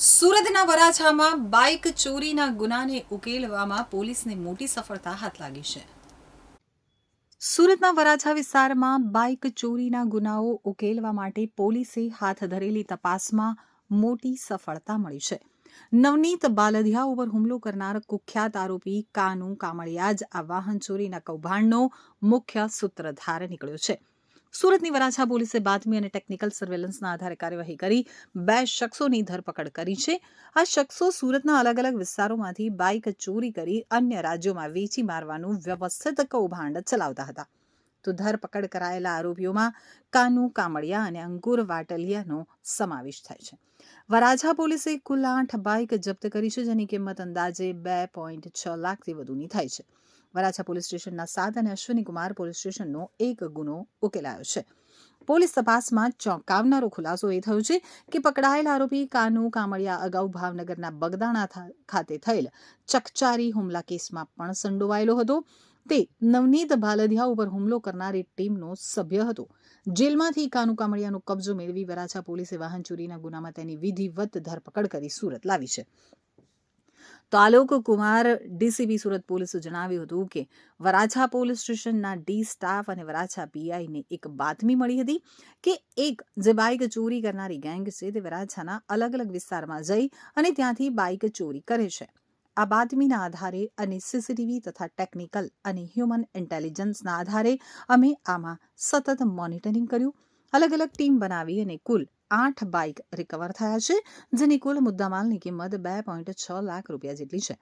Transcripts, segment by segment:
સુરતના વરાછામાં બાઇક ચોરીના ગુનાને ઉકેલવામાં પોલીસને મોટી સફળતા હાથ લાગી છે. સુરતના વરાછા વિસ્તારમાં બાઇક ચોરીના ગુનાઓ ઉકેલવા માટે પોલીસે હાથ ધરેલી તપાસમાં મોટી સફળતા મળી છે. નવનીત બાલધિયા ઉપર હુમલો કરનાર કુખ્યાત આરોપી કાનુ કામળિયા જ આ વાહન ચોરીના કૌભાંડનો મુખ્ય સૂત્રધાર નીકળ્યો છે. સુરતની વરાછા પોલીસે બાતમી અને ટેકનિકલ સર્વેલન્સના આધારે કાર્યવાહી કરી. બે શખ્સોની ધરપકડ કરી છે. આ શખ્સો સુરતના અલગ અલગ વિસ્તારોમાંથી બાઇક ચોરી કરી અન્ય રાજ્યોમાં વેચી મારવાનું વ્યવસ્થિત કૌભાંડ ચલાવતા હતા. તો ધરપકડ કરાયેલા આરોપીઓમાં કાનુ કામળિયા અને અંકુર વાટલિયાનો સમાવેશ થાય છે. વરાછા પોલીસે કુલ આઠ બાઇક જપ્ત કરી છે, જેની કિંમત અંદાજે બે પોઈન્ટ છ લાખથી વધુની થાય છે. વરાછા પોલીસ સ્ટેશનના સાત અને અશ્વિની પોલીસ સ્ટેશનનો એક ગુનો ઉકેલાયો છે. પોલીસ તપાસમાં ચોંકાવનારો ખુલાસો એ થયો છે કે પકડાયેલ આરોપી કાનુ કામળિયા અગાઉ ભાવનગરના બગદાણા ખાતે થયેલ ચકચારી હુમલા કેસમાં પણ સંડોવાયેલો હતો. તે નવનીત ભાલધિયા ઉપર હુમલો કરનારી ટીમનો સભ્ય હતો. જેલમાંથી કાનુ કામળિયાનો કબજો મેળવી વરાછા પોલીસે વાહન ચોરીના ગુનામાં તેની વિધિવત ધરપકડ કરી સુરત લાવી છે. તો આલોક કુમાર ડીસીબી સુરત પોલીસે જણાવ્યું હતું કે વરાછા પોલીસ સ્ટેશનના ડી સ્ટાફ અને વરાછા પીઆઈને એક બાતમી મળી હતી કે એક જે બાઇક ચોરી કરનારી ગેંગ છે તે વરાછાના અલગ અલગ વિસ્તારમાં જઈ અને ત્યાંથી બાઇક ચોરી કરે છે. આ બાતમીના આધારે અને સીસીટીવી તથા ટેકનિકલ અને હ્યુમન ઇન્ટેલિજન્સના આધારે અમે આમાં સતત મોનિટરિંગ કર્યું. અલગ અલગ ટીમ બનાવી અને કુલ આઠ બાઇક રિકવર થયા છે, જેની કુલ મુદ્દામાલની કિંમત બે પોઈન્ટ છ લાખ રૂપિયા જેટલી છે.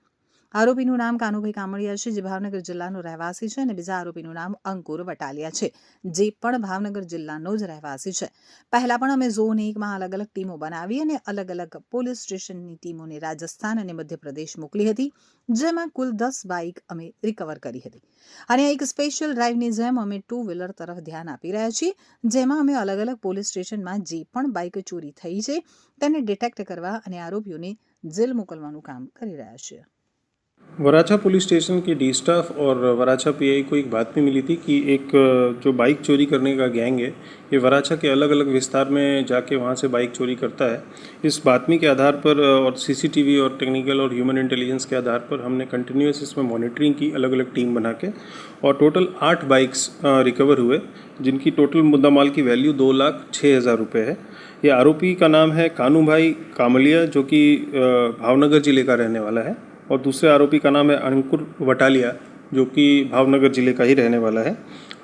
આરોપીનું નામ કાનુભાઈ કામળિયા છે, જે ભાવનગર જિલ્લાનો રહેવાસી છે અને બીજા આરોપીનું નામ અંકુર વટાલિયા છે, જે પણ ભાવનગર જિલ્લાનો જ રહેવાસી છે. પહેલા પણ અમે ઝોન એકમાં અલગ અલગ ટીમો બનાવી અને અલગ અલગ પોલીસ સ્ટેશનની ટીમોને રાજસ્થાન અને મધ્યપ્રદેશ મોકલી હતી, જેમાં કુલ દસ બાઇક અમે રિકવર કરી હતી. અને એક સ્પેશિયલ ડ્રાઈવની જેમ અમે ટુ વ્હીલર તરફ ધ્યાન આપી રહ્યા છીએ, જેમાં અમે અલગ અલગ પોલીસ સ્ટેશનમાં જે પણ બાઇક ચોરી થઈ છે, તેને ડિટેક્ટ કરવા અને આરોપીઓને જેલ મોકલવાનું કામ કરી રહ્યા છીએ. वराछा पुलिस स्टेशन के डी स्टाफ और वराछा पीआई को एक बात में मिली थी कि एक, जो बाइक चोरी करने का गैंग है, ये वराछा के अलग अलग विस्तार में जाके वहाँ से बाइक चोरी करता है। इस बातमी के आधार पर और सीसीटीवी और टेक्निकल और ह्यूमन इंटेलिजेंस के आधार पर हमने कंटिन्यूस इसमें मॉनिटरिंग की अलग अलग टीम बना के और टोटल आठ बाइक्स रिकवर हुए, जिनकी टोटल मुद्दा माल की वैल्यू दो लाख छः हज़ार रुपये है। ये आरोपी का नाम है कानू भाई कामलिया, जो कि भावनगर ज़िले का रहने वाला है। और दूसरे आरोपी का नाम है अंकुर वटालिया, जो कि भावनगर ज़िले का ही रहने वाला है।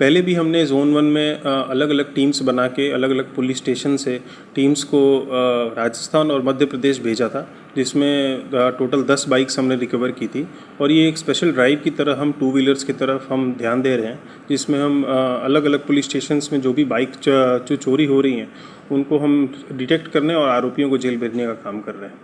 पहले भी हमने जोन वन में अलग अलग टीम्स बना के अलग अलग पुलिस स्टेशन से टीम्स को राजस्थान और मध्य प्रदेश भेजा था, जिसमें टोटल दस बाइक्स हमने रिकवर की थी। और ये एक स्पेशल ड्राइव की तरह हम टू व्हीलर्स की तरफ़ हम ध्यान दे रहे हैं, जिसमें हम अलग अलग पुलिस स्टेशंस में जो भी बाइक जो चोरी हो रही हैं, उनको हम डिटेक्ट करने और आरोपियों को जेल भेजने का काम कर रहे हैं।